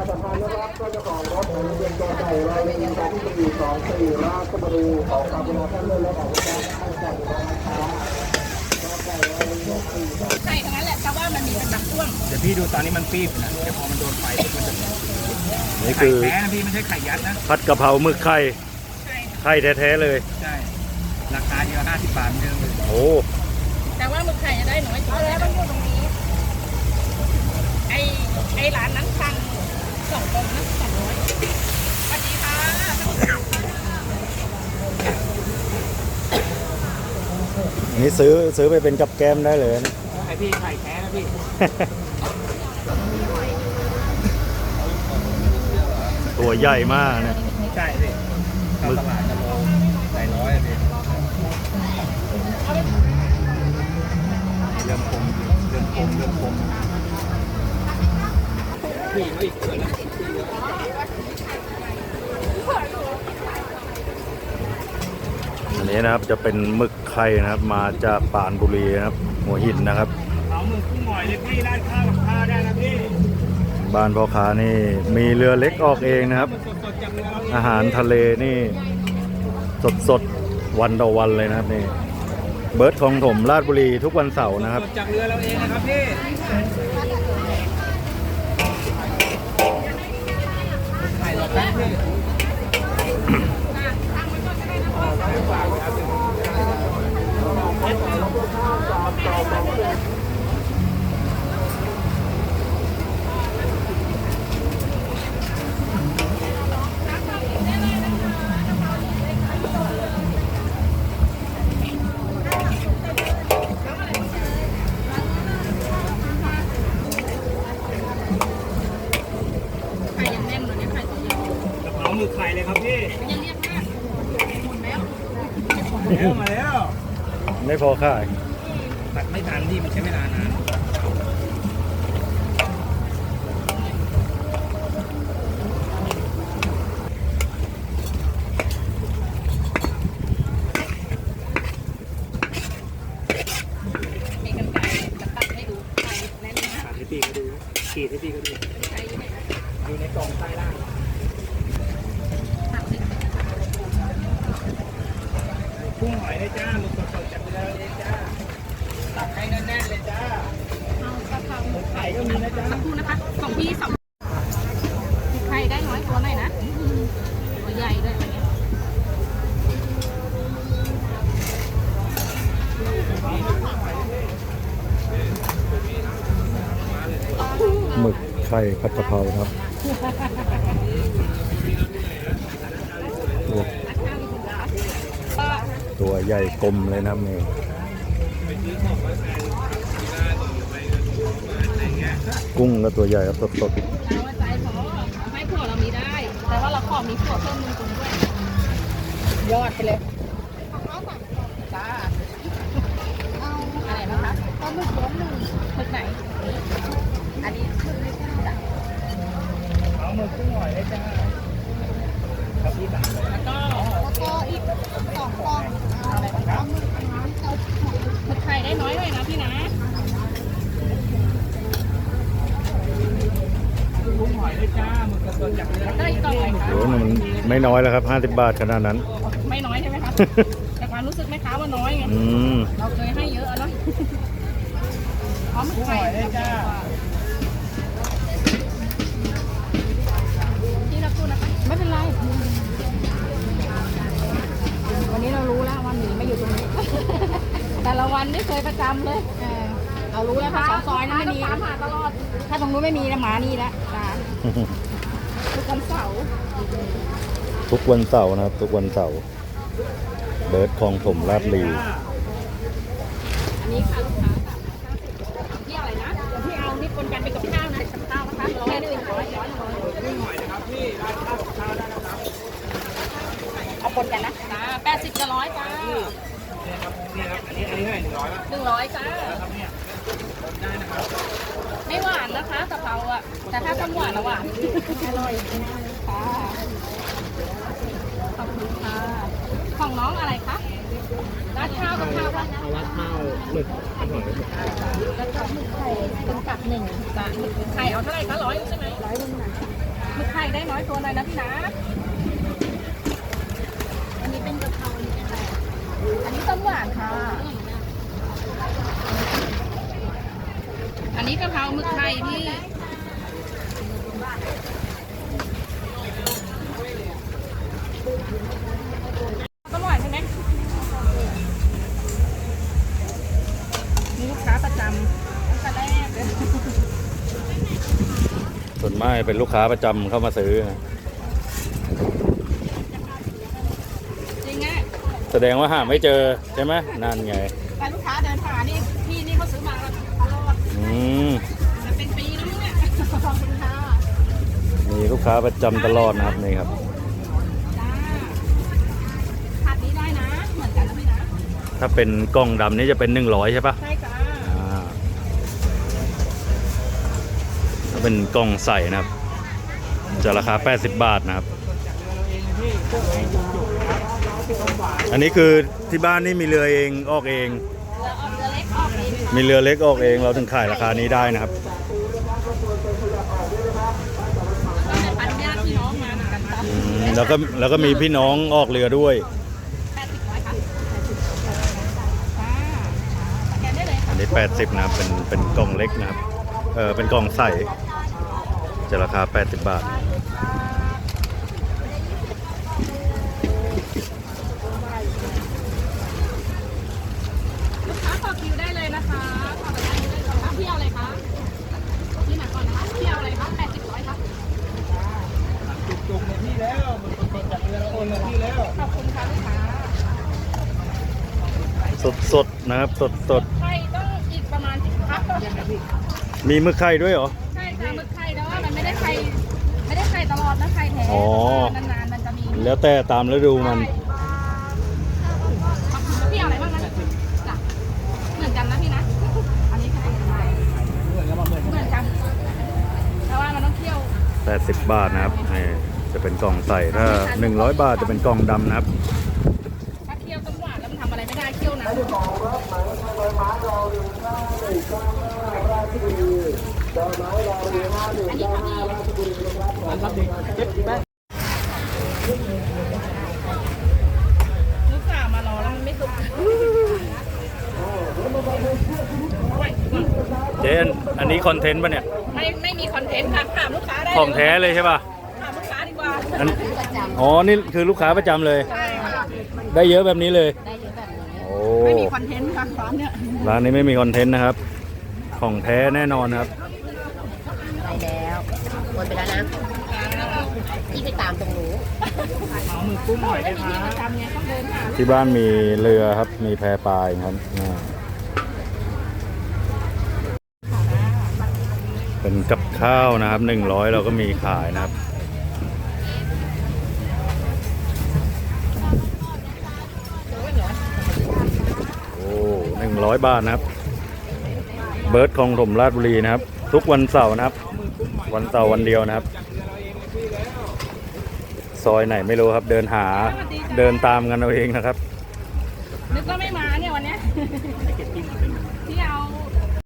าสัมพันธ์นะครับก็จะของรถทะเบียนกไก่รอยลิงการที่สี่สองสี่ราชบุรีขอกราบขอบท่านเลยและขอบคุณการให้จัดนะครับกไก่รอยลิงสี่สองใช่ทั้งนั้นแหละแต่ว่ามันมีเป็นบางช่วงเดี๋ยวพี่ดูตอนนี้มันปีบนะเดี๋ยวพอมันโดนไฟปุ๊บมันจะนี่ไข่คือแท้นะพี่ไม่ใช่ไข่ยัดนะผัดกะเพราหมึกไข่ใช่ไข่แท้ๆเลยใช่ราคาเดียว50บาทเหมือนเดิมเลยโอ้แต่ว่าหมึกไข่จะได้น้อยกว่าแล้วมันอยู่ตรงนี้ไอ้ไอ้ร้านนั้นสั่ง สองตรงนะสองร้อยสวัสดีค่ะอันนี้ซื้อซื้อไปเป็นกับแก้มได้เลยนะไอพี่ไข่แท้นะพี่ตัวใหญ่มากนะใช่พี่เข้าตลาดจะโลใส่ร้อยอะพี่เริ่มคมเริ่มคมเริ่มคมพี่ไม่อีกเกินนะอั นี้นะครับจะเป็นหมึกไข่นะครับมาจากปานบุรีนะครับหัวหินนะครับเอามือกุ้งหอยเลยพี่ร้านข้าวกับข้าวได้นะพี่บ้านพ่อค้านี่มีเรือเล็กออกเองนะครับ สดๆจากเรือเราอาหารทะเลนี่สดสดๆวันต่อวันเลยนะครับนี่เบิร์ดของถมราชบุรีทุกวันเสาร์นะครับ ดจากเรือเราเองนะครับพี่ไข่เราแป๊บพี่ ไข่ยังแน่นเลยเนี่ยไข่ตัวใหญ่ กระเพราหมึกไข่เลยครับพี่ ยังเรียกมากหมดแล้ว แล้วมาแล้ว ไม่ พอค่ายตัดไม่ทันพี่มันใช้เวลานานมีกันไก่จะตัดให้ดูไข่แน่นมากตัดให้พี่ก็ดูขีดให้พี่ก็ดูไข่อยู่ไหนนะอยู่ในกล่องใต้ล่างตัดสิกุ้งหอยเลยจ้าหมึกสดๆจาก เรือเราเองจ้าตัดให้แน่นๆเลยจ้าเอากระเพราหมึกไข่ก็มีนะจ๊ะสักครู่นะคะของพี่สองไข่ได้น้อยตัวหน่อยนะตัวใหญ่ด้วยวันนี้หมึกไข่ผัดกะเพรานะครับตัวก็ตัวใหญ่กลมเลยนะครับนี่ กุ้งก็ตัวใหญ่ครับสดแล้วว่าใจขอให้ผัวเรามีได้ แต่ว่าเราขอมีผัวเพิ่มนึงตรงด้วย ยอดไปเลยจ้าเอาอะไรบ้างคะเอาหมึกล้มหนึ่งมึกไหน อันนี้มึกไม่ใช่จ้ะเอาหมึกกุ้งหอยเลยจ้าครับพี่สามแล้วก็แล้วก็อีกสองฟองเอาอะไรบ้าหมึกห มึกไข่ได้น้อยหน่อยนะพี่นะกุ้งหอยเลยจ้าหมึกสดๆจากเรือได้อีกกล่องไหนๆคะโอ้มันไม่น้อยแล้วครับ 50 บาทขนาดนั้น ไม่น้อยใช่ไหมคะ แต่ความรู้สึกไหมคะว่าน้อยไง อืม เราเคยให้เยอะแล้วเนอะพร้อมกุ้งหไข่อยเลยจ้าที่เราพูดนะคะไม่เป็นไร วันนี้เรารู้แล้วว่าหมีไม่อยู่ตรงนี้ แต่ ละวันไม่เคยประจำเลยเออเรารู้แล้วค่ะสองซอยนั้นไม่มี ตามหาตลอดถ้าตรงนู้นไม่มีนะหมานี่แล้วจ้าทุกวันเสาร์ทุกวันเสาร์นะครับ ทุกวันเสาร์เบิร์ดของถมราชบุรีอันนี้ค่ะลูกค้าที่อะไรนะเดี๋ยวพี่เอานี่คนกันไปกับข้าวนะกับข้าวนะคะร้อยหนึ่งร้อยร้อยร้อยกุ้งหอยนะครับพี่ร้านข้าวกับข้าวได้นะครับเอาคนกันนะจ้าแปดสิบจะร้อยจ้าเนี่ครับ อันนี้อันนี้ให้หนึ่งร้อยแล้วหนึ่งร้อยจ้าครับเนี่ยได้นะครับไม่หวานนะคะกะเพราอะแต่ถ้าต้มหวานอะหวานอร่อยค่ะขอบคุณค่ะ ของน้องอะไรคะราดข้าวกับข้าวปะเอาราดข้าวหมึกอร่อยแล้วก็หมึกไข่เป็นกับหนึ่งจ้ะหมึกไข่เอาเท่าไหร่คะร้อยใช่ไหมร้อยหนึ่งนะได้น้อยตัวหน่อยนะพี่นะ อันนี้เป็นกะเพราอันนี้เป็นอะไร อันนี้ต้มหวานค่ะ อันนี้กะเพราหมึกไข่พี่ ต้มหวานใช่ไหมนี่ลูกค้าประจำตั้งแต่แรกเลย ส่วนมากเป็นลูกค้าประจำเข้ามาซื้อนะ จริงอะ แสดงว่าหาไม่เจอใช่ไหมนั่นไงแต่ลูกค้าเดินหานี่พี่นี่เขาซื้อมาแล้วตลอดอืมจะเป็นปีแล้วเนี่ยขอบคุณค่ะมีลูกค้าประจำตลอดนะครับนี่ครับ จ้าผัดนี้ได้นะ เหมือนกันนะพี่นะถ้าเป็นกล่องดำนี่จะเป็น 100 ใช่ปะใช่จ้าอ่าถ้าเป็นกล่องใส่นะครับ จะราคา 80 บาทนะครับ อันนี้คือที่บ้านนี่มีเรือเองออกเอง มีเรือเล็กออกเองเราถึงขายราคานี้ได้นะครับแล้วก็แล้วก็มีพี่น้องออกเรือด้วยอยค่ะจ้าสแกนได้เลยค่ะอันนี้ 80 นะเป็นเป็นกล่องเล็กนะครับเออเป็นกล่องใส่จะราคา 80 บาท ลูกค้าต่ อคิวได้เลยนะคะต่อคิวได้เลยค่ะพี่เอาอะไรคะพี่มาก่อนนะคะพี่เอาอะไรคะแปดสิบร้อยค่ะจุกๆในที่แล้วมันสดๆจากเรือเราโอนในที่แล้วขอบคุณค่ะลูกค้าสดสดๆนะครับ สดสดไข่ต้องอีกประมาณสิบครับๆมีมึกไข่ด้วยเหรอใช่ค่ะหมึกไข่แต่ว่ามันไม่ได้ไข่ไม่ได้ไข่ตลอดนะไข่แท้อ๋อนานๆมันจะมีแล้วแต่ตามฤดูมันพี่เอาอะไรบ้างนะจ้ะเหมือนกันนะพี่นะ อันนี้ค่ะ เหมือนกันมาเหมือนกัน เหมือนกันแต่ว่ามันต้องเคี่ยว 80 บาทนะครับนี่จะเป็นกล่องใส่ถ้า 100 บาทจะเป็นกล่องดำนะครับถ้าเคี่ยวต้มหวานแล้วมันทำอะไรไม่ได้เคี่ยวนะของรถหมายเลขไม้รอเรือห้าหนึ่งเก้าห้าราชบุรีดอไม้รอเรือห้าหนึ่งเก้าห้าราชบุรีนะครับขอรับดีเจ็ดแปดลูกสาวมารอแล้วมันไม่สุกเจน อันนี้คอนเทนต์ปะเนี่ย ไม่ไม่มีคอน เทนต์ค่ะถามลูกค้าได้ของแท้เลยใช่ป่ะถามลูกค้าดีกว่าอันอ๋อ นี่คือลูกค้าประจำเลย ใช่ค่ะได้เยอะแบบนี้เลย ได้เยอะแบบนี้โอ้ไม่มีคอนเทนต์ค่ะร้านเนี้ยร้านนี้ไม่มีคอนเทนต์นะครับ ของแท้แน่นอนครับ ไปแล้วหมดไปแล้วนะที่ไปตามตรงหนูเอามือกุ้งหน่อยได้ไม่ไหมมีที่ประจำไงต้องเดินหาที่บ้านมีเรือครับ มีแพปลาอย่างนั้นอ่า เป็นกับข้าวนะครับหนึ่งร้อยเราก็มีขายนะครับ โอ้หนึ่งร้อยบาทนะครับ เบิร์ดของถมราชบุรีนะครับ ทุกวันเสาร์นะครับ วันเสาร์วันเดียวนะครับ ซอยไหนไม่รู้ครับ เดินหาเดินตามกันเอาเองนะครับ นึกว่าไม่มาเนี่ยวันนี้